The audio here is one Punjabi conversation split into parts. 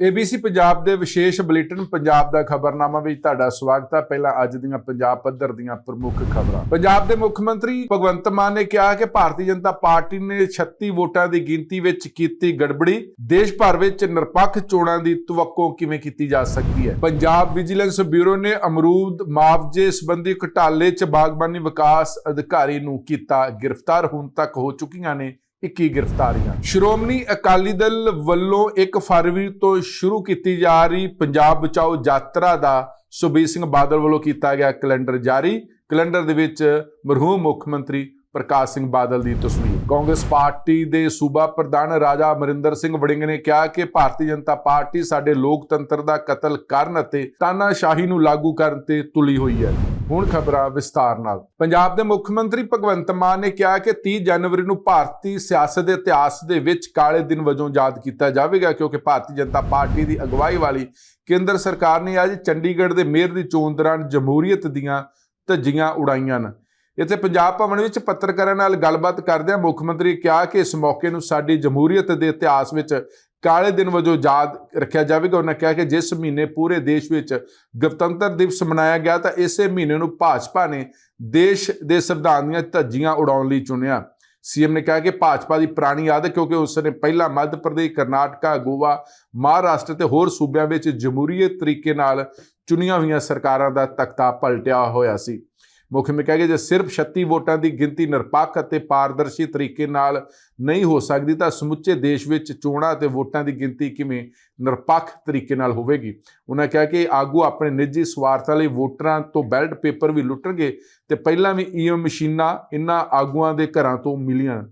ABC ਪੰਜਾਬ ਦੇ ਵਿਸ਼ੇਸ਼ ਬੁਲੇਟਿਨ ਪੰਜਾਬ ਦਾ ਖਬਰਨਾਮਾ ਵਿੱਚ ਤੁਹਾਡਾ ਸਵਾਗਤ ਹੈ ਪਹਿਲਾਂ ਅੱਜ ਦੀਆਂ ਪੰਜਾਬ ਪੱਧਰ ਦੀਆਂ ਪ੍ਰਮੁੱਖ ਖਬਰਾਂ। ਪੰਜਾਬ ਦੇ ਮੁੱਖ ਮੰਤਰੀ ਭਗਵੰਤ ਮਾਨ ਨੇ ਕਿਹਾ ਕਿ ਭਾਰਤੀ ਜਨਤਾ ਪਾਰਟੀ ਨੇ 36 ਵੋਟਾਂ ਦੀ ਗਿਣਤੀ ਵਿੱਚ ਕੀਤੀ ਗੜਬੜੀ। ਦੇਸ਼ ਭਰ ਵਿੱਚ ਨਿਰਪੱਖ ਚੋਣਾਂ ਦੀ ਤਵੱਕੋ ਕਿਵੇਂ ਕੀਤੀ ਜਾ ਸਕਦੀ ਹੈ? ਪੰਜਾਬ ਵਿਜੀਲੈਂਸ ਬਿਊਰੋ ਨੇ ਅਮਰੂਦ ਮੁਆਵਜ਼ੇ ਸੰਬੰਧੀ ਘਟਾਲੇ 'ਚ ਬਾਗਬਾਨੀ ਵਿਕਾਸ ਅਧਿਕਾਰੀ ਨੂੰ ਕੀਤਾ ਗ੍ਰਿਫਤਾਰ। ਹੁਣ ਤੱਕ ਹੋ ਚੁੱਕੀਆਂ ਨੇ 21 ਗ੍ਰਿਫਤਾਰੀਆਂ। ਸ਼੍ਰੋਮਣੀ ਅਕਾਲੀ ਦਲ ਵੱਲੋਂ 1 ਫਰਵਰੀ ਤੋਂ ਸ਼ੁਰੂ ਕੀਤੀ ਜਾ ਰਹੀ ਪੰਜਾਬ ਬਚਾਓ ਯਾਤਰਾ ਦਾ ਸੁਖਬੀਰ ਸਿੰਘ ਬਾਦਲ ਵੱਲੋਂ ਕੀਤਾ ਗਿਆ ਕੈਲੰਡਰ ਜਾਰੀ। ਕੈਲੰਡਰ ਦੇ ਵਿੱਚ ਮਰਹੂਮ ਮੁੱਖ ਮੰਤਰੀ ਪ੍ਰਕਾਸ਼ ਸਿੰਘ ਬਾਦਲ ਦੀ ਤਸਵੀਰ। ਕਾਂਗਰਸ ਪਾਰਟੀ ਦੇ ਸੂਬਾ ਪ੍ਰਧਾਨ ਰਾਜਾ ਅਮਰਿੰਦਰ ਸਿੰਘ ਵੜਿੰਗ ਨੇ ਕਿਹਾ ਕਿ ਭਾਰਤੀ ਜਨਤਾ ਪਾਰਟੀ ਸਾਡੇ ਲੋਕਤੰਤਰ ਦਾ ਕਤਲ ਕਰਨ ਅਤੇ ਤਾਨਾਸ਼ਾਹੀ ਨੂੰ ਲਾਗੂ ਕਰਨ ਤੇ ਤੁਲੀ ਹੋਈ ਹੈ। ਹੁਣ ਖਬਰਾਂ ਵਿਸਤਾਰ ਨਾਲ। ਪੰਜਾਬ ਦੇ ਮੁੱਖ ਮੰਤਰੀ ਭਗਵੰਤ ਮਾਨ ਨੇ ਕਿਹਾ ਕਿ 30 ਜਨਵਰੀ ਨੂੰ ਭਾਰਤੀ ਸਿਆਸਤ ਦੇ ਇਤਿਹਾਸ ਦੇ ਵਿੱਚ ਕਾਲੇ ਦਿਨ ਵਜੋਂ ਯਾਦ ਕੀਤਾ ਜਾਵੇਗਾ, ਕਿਉਂਕਿ ਭਾਰਤੀ ਜਨਤਾ ਪਾਰਟੀ ਦੀ ਅਗਵਾਈ ਵਾਲੀ ਕੇਂਦਰ ਸਰਕਾਰ ਨੇ ਅੱਜ ਚੰਡੀਗੜ੍ਹ ਦੇ ਮੇਅਰ ਦੀ ਚੋਣ ਦੌਰਾਨ ਜਮਹੂਰੀਅਤ ਦੀਆਂ ਧੱਜੀਆਂ ਉਡਾਈਆਂ ਹਨ ਇੱਥੇ ਪੰਜਾਬ ਭਵਨ ਵਿੱਚ ਪੱਤਰਕਾਰਾਂ ਨਾਲ ਗੱਲਬਾਤ ਕਰਦਿਆਂ ਮੁੱਖ ਮੰਤਰੀ ਕਿਹਾ ਕਿ ਇਸ ਮੌਕੇ ਨੂੰ ਸਾਡੀ ਜਮਹੂਰੀਅਤ ਦੇ ਇਤਿਹਾਸ ਵਿੱਚ ਕਾਲੇ ਦਿਨ ਵਜੋਂ ਯਾਦ ਰੱਖਿਆ ਜਾਵੇਗਾ। ਉਹਨਾਂ ਕਿਹਾ ਕਿ ਜਿਸ ਮਹੀਨੇ ਪੂਰੇ ਦੇਸ਼ ਵਿੱਚ ਗਣਤੰਤਰ ਦਿਵਸ ਮਨਾਇਆ ਗਿਆ, ਤਾਂ ਇਸੇ ਮਹੀਨੇ ਨੂੰ ਭਾਜਪਾ ਨੇ ਦੇਸ਼ ਦੇ ਸੰਵਿਧਾਨ ਦੀਆਂ ਧੱਜੀਆਂ ਉਡਾਉਣ ਲਈ ਚੁਣਿਆ। ਸੀਐਮ ਨੇ ਕਿਹਾ ਕਿ ਭਾਜਪਾ ਦੀ ਪੁਰਾਣੀ ਆਦਤ ਕਿਉਂਕਿ ਉਸ ਨੇ ਪਹਿਲਾਂ ਮੱਧ ਪ੍ਰਦੇਸ਼, ਕਰਨਾਟਕਾ, ਗੋਆ, ਮਹਾਰਾਸ਼ਟਰ ਤੇ ਹੋਰ ਸੂਬਿਆਂ ਵਿੱਚ ਜਮਹੂਰੀਅਤ ਤਰੀਕੇ ਨਾਲ ਚੁਣੀਆਂ ਹੋਈਆਂ ਸਰਕਾਰਾਂ ਦਾ ਤਖਤਾ ਪਲਟਿਆ ਹੋਇਆ ਸੀ। ਮੁੱਖ ਮੰਤਰੀ ਕਹੇ ਜੇ ਸਿਰਫ 36 ਵੋਟਾਂ ਦੀ ਗਿਣਤੀ ਨਿਰਪੱਖ ਅਤੇ ਪਾਰਦਰਸ਼ੀ ਤਰੀਕੇ ਨਾਲ ਨਹੀਂ ਹੋ ਸਕਦੀ, ਤਾਂ ਸਮੁੱਚੇ ਦੇਸ਼ ਵਿੱਚ ਚੋਣਾਂ ਅਤੇ ਵੋਟਾਂ ਦੀ ਗਿਣਤੀ ਕਿਵੇਂ ਨਿਰਪੱਖ ਤਰੀਕੇ ਨਾਲ ਹੋਵੇਗੀ? ਉਹਨਾਂ ਕਿਹਾ ਕਿ ਆਗੂ ਆਪਣੇ ਨਿੱਜੀ ਸਵਾਰਥਾਂ ਲਈ ਵੋਟਰਾਂ ਤੋਂ ਬੈਲਟ ਪੇਪਰ ਵੀ ਲੁੱਟਣਗੇ ਤੇ ਪਹਿਲਾਂ ਵੀ ਈਐਮ ਮਸ਼ੀਨਾਂ ਇਨ੍ਹਾਂ ਆਗੂਆਂ ਦੇ ਘਰਾਂ ਤੋਂ ਮਿਲੀਆਂ।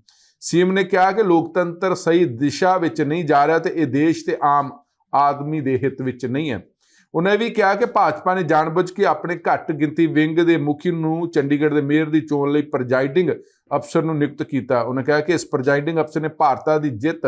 ਸੀਐਮ ਨੇ ਕਿਹਾ ਕਿ ਲੋਕਤੰਤਰ ਸਹੀ ਦਿਸ਼ਾ ਵਿੱਚ ਨਹੀਂ ਜਾ ਰਿਹਾ ਤੇ ਇਹ ਦੇਸ਼ ਤੇ ਆਮ ਆਦਮੀ ਦੇ ਹਿੱਤ ਵਿੱਚ ਨਹੀਂ ਹੈ। ਉਹਨਾਂ ਇਹ ਵੀ ਕਿਹਾ ਕਿ ਭਾਜਪਾ ਨੇ ਜਾਣਬੁੱਝ ਕੇ ਆਪਣੇ ਘੱਟ ਗਿਣਤੀ ਵਿੰਗ ਦੇ ਮੁਖੀ ਨੂੰ ਚੰਡੀਗੜ੍ਹ ਦੇ ਮੇਅਰ ਦੀ ਚੋਣ ਲਈ ਪ੍ਰੈਜ਼ਾਈਡਿੰਗ ਅਫਸਰ ਨੂੰ ਨਿਯੁਕਤ ਕੀਤਾ। ਉਹਨਾਂ ਕਿਹਾ ਕਿ ਇਸ ਪ੍ਰੈਜ਼ਾਈਡਿੰਗ ਅਫਸਰ ਨੇ ਭਾਰਤਾਂ ਦੀ ਜਿੱਤ,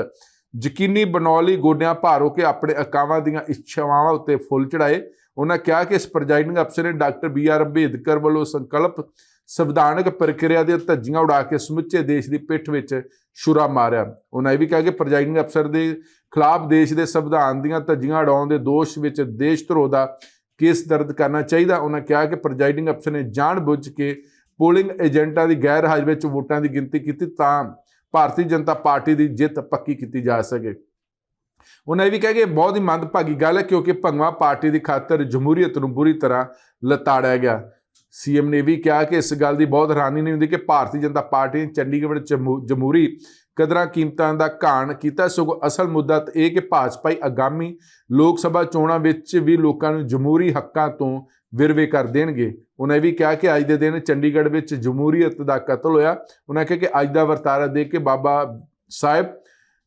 ਯਕੀਨੀ ਬਣਾਉਣ ਲਈ ਗੋਡਿਆਂ ਭਾਰ ਹੋ ਕੇ ਆਪਣੇ ਅਕਾਵਾਂ ਦੀਆਂ ਇੱਛਾਵਾਂ ਉੱਤੇ ਫੁੱਲ ਚੜਾਏ ਉਹਨਾਂ ਕਿਹਾ ਕਿ ਇਸ ਪ੍ਰੈਜ਼ਾਈਡਿੰਗ ਅਫਸਰ ਨੇ ਡਾਕਟਰ ਬੀ ਆਰ ਅੰਬੇਦਕਰ ਵੱਲੋਂ ਸੰਕਲਪ ਸੰਵਿਧਾਨਕ ਪ੍ਰਕਿਰਿਆ ਦੀਆਂ ਧੱਜੀਆਂ ਉਡਾ ਕੇ ਸਮੁੱਚੇ ਦੇਸ਼ ਦੀ ਪਿੱਠ ਵਿੱਚ ਛੁਰਾ ਮਾਰਿਆ। ਉਹਨਾਂ ਇਹ ਵੀ ਕਿਹਾ ਕਿ ਪ੍ਰੈਜ਼ਾਈਡਿੰਗ ਅਫਸਰ ਦੇ ਖਿਲਾਫ ਦੇਸ਼ ਦੇ ਸੰਵਿਧਾਨ ਦੀਆਂ ਧੱਜੀਆਂ ਉਡਾਉਣ ਦੇ ਦੋਸ਼ ਵਿੱਚ ਦੇਸ਼ ਧਰੋਹ ਦਾ ਕੇਸ ਦਰਜ ਕਰਨਾ ਚਾਹੀਦਾ। ਉਹਨਾਂ ਕਿਹਾ ਕਿ ਪ੍ਰੈਜ਼ਾਈਡਿੰਗ ਅਫਸਰ ਨੇ ਜਾਣਬੁੱਝ ਕੇ ਪੋਲਿੰਗ ਏਜੰਟਾਂ ਦੀ ਗੈਰ ਹਾਜ਼ਰੀ ਵਿੱਚ ਵੋਟਾਂ ਦੀ ਗਿਣਤੀ ਕੀਤੀ ਤਾਂ ਭਾਰਤੀ ਜਨਤਾ ਪਾਰਟੀ ਦੀ ਜਿੱਤ ਪੱਕੀ ਕੀਤੀ ਜਾ ਸਕੇ। ਉਹਨਾਂ ਇਹ ਵੀ ਕਿਹਾ ਕਿ ਇਹ ਬਹੁਤ ਹੀ ਮੰਦਭਾਗੀ ਗੱਲ ਹੈ ਕਿਉਂਕਿ ਭਗਵਾ ਪਾਰਟੀ ਦੀ ਖਾਤਰ ਜਮਹੂਰੀਅਤ ਨੂੰ ਬੁਰੀ ਤਰ੍ਹਾਂ ਲਤਾੜਿਆ ਗਿਆ। ਸੀਐਮ ਨੇ ਵੀ ਕਿਹਾ ਕਿ ਇਸ ਗੱਲ ਦੀ ਬਹੁਤ ਹੈਰਾਨੀ ਨਹੀਂ ਹੁੰਦੀ ਕਿ ਭਾਰਤੀ ਜਨਤਾ ਪਾਰਟੀ ਨੇ ਚੰਡੀਗੜ੍ਹ ਵਿੱਚ ਜਮਹੂਰੀ ਕਦਰਾਂ ਕੀਮਤਾਂ ਦਾ ਘਾਣ ਕੀਤਾ। ਸਗੋਂ ਅਸਲ ਮੁੱਦਾ ਤਾਂ ਇਹ ਕਿ ਭਾਜਪਾ ਹੀ ਆਗਾਮੀ ਲੋਕ ਸਭਾ ਚੋਣਾਂ ਵਿੱਚ ਵੀ ਲੋਕਾਂ ਨੂੰ ਜਮਹੂਰੀ ਹੱਕਾਂ ਤੋਂ ਵਿਰਵੇ ਕਰ ਦੇਣਗੇ। ਉਹਨਾਂ ਇਹ ਵੀ ਕਿਹਾ ਕਿ ਅੱਜ ਦੇ ਦਿਨ ਚੰਡੀਗੜ੍ਹ ਵਿੱਚ ਜਮਹੂਰੀਅਤ ਦਾ ਕਤਲ ਹੋਇਆ। ਉਹਨਾਂ ਕਿਹਾ ਕਿ ਅੱਜ ਦਾ ਵਰਤਾਰਾ ਦੇਖ ਕੇ ਬਾਬਾ ਸਾਹਿਬ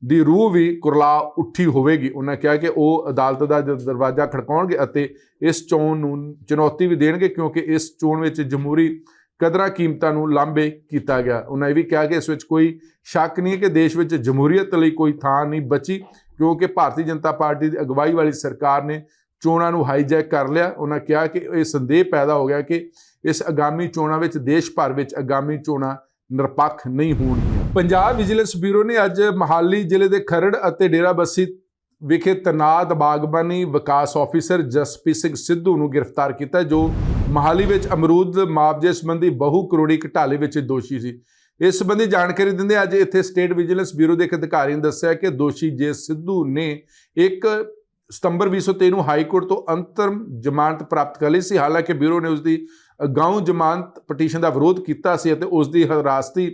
ਦੀ ਰੂਹ ਵੀ ਕੁਰਲਾ ਉੱਠੀ ਹੋਵੇਗੀ। ਉਹਨਾਂ ਕਿਹਾ ਕਿ ਉਹ ਅਦਾਲਤ ਦਾ ਦਰਵਾਜ਼ਾ ਖੜਕਾਉਣਗੇ ਅਤੇ ਇਸ ਚੋਣ ਨੂੰ ਚੁਣੌਤੀ ਵੀ ਦੇਣਗੇ ਕਿਉਂਕਿ ਇਸ ਚੋਣ ਵਿੱਚ ਜਮਹੂਰੀ ਕਦਰਾਂ ਕੀਮਤਾਂ ਨੂੰ ਲਾਂਭੇ ਕੀਤਾ ਗਿਆ। ਉਹਨਾਂ ਇਹ ਵੀ ਕਿਹਾ ਕਿ ਇਸ ਵਿੱਚ ਕੋਈ ਸ਼ੱਕ ਨਹੀਂ ਹੈ ਕਿ ਦੇਸ਼ ਵਿੱਚ ਜਮਹੂਰੀਅਤ ਲਈ ਕੋਈ ਥਾਂ ਨਹੀਂ ਬਚੀ ਕਿਉਂਕਿ ਭਾਰਤੀ ਜਨਤਾ ਪਾਰਟੀ ਦੀ ਅਗਵਾਈ ਵਾਲੀ ਸਰਕਾਰ ਨੇ ਚੋਣਾਂ ਨੂੰ ਹਾਈਜੈਕ ਕਰ ਲਿਆ। ਉਹਨਾਂ ਕਿਹਾ ਕਿ ਇਹ ਸੰਦੇਹ ਪੈਦਾ ਹੋ ਗਿਆ ਕਿ ਇਸ ਆਗਾਮੀ ਚੋਣਾਂ ਵਿੱਚ ਦੇਸ਼ ਭਰ ਵਿੱਚ ਆਗਾਮੀ ਚੋਣਾਂ ਨਿਰਪੱਖ ਨਹੀਂ ਹੋਣਗੀਆਂ। ਪੰਜਾਬ ਵਿਜੀਲੈਂਸ ਬਿਊਰੋ ਨੇ ਅੱਜ ਮਹਾਲੀ ਜ਼ਿਲ੍ਹੇ ਦੇ ਖਰੜ ਅਤੇ ਡੇਰਾਬੱਸੀ ਵਿਖੇ ਤਨਾਤ ਬਾਗਬਾਨੀ ਵਿਕਾਸ ਆਫੀਸਰ ਜਸਪ੍ਰੀਤ ਸਿੰਘ ਸਿੱਧੂ ਨੂੰ ਗ੍ਰਿਫਤਾਰ ਕੀਤਾ, ਜੋ ਮਹਾਲੀ ਵਿੱਚ ਅਮਰੂਦ ਮੁਆਵਜ਼ੇ ਸੰਬੰਧੀ ਬਹੁ ਕਰੋੜੀ ਘਟਾਲੇ ਵਿੱਚ ਦੋਸ਼ੀ ਸੀ। ਇਸ ਸੰਬੰਧੀ ਜਾਣਕਾਰੀ ਦਿੰਦੇ ਅੱਜ ਇੱਥੇ ਸਟੇਟ ਵਿਜੀਲੈਂਸ ਬਿਊਰੋ ਦੇ ਇੱਕ ਅਧਿਕਾਰੀ ਨੇ ਦੱਸਿਆ ਕਿ ਦੋਸ਼ੀ ਜੇ ਸਿੱਧੂ ਨੇ ਇੱਕ ਸਤੰਬਰ 2023 ਨੂੰ ਹਾਈ ਕੋਰਟ ਤੋਂ ਅੰਤਰਮ ਜ਼ਮਾਨਤ ਪ੍ਰਾਪਤ ਕਰ ਲਈ ਸੀ, ਹਾਲਾਂਕਿ ਬਿਊਰੋ ਨੇ ਉਸ ਦੀ ਅਗਾਊਂ ਜ਼ਮਾਨਤ ਪਟੀਸ਼ਨ ਦਾ ਵਿਰੋਧ ਕੀਤਾ ਸੀ ਅਤੇ ਉਸ ਦੀ ਹਿਰਾਸਤੀ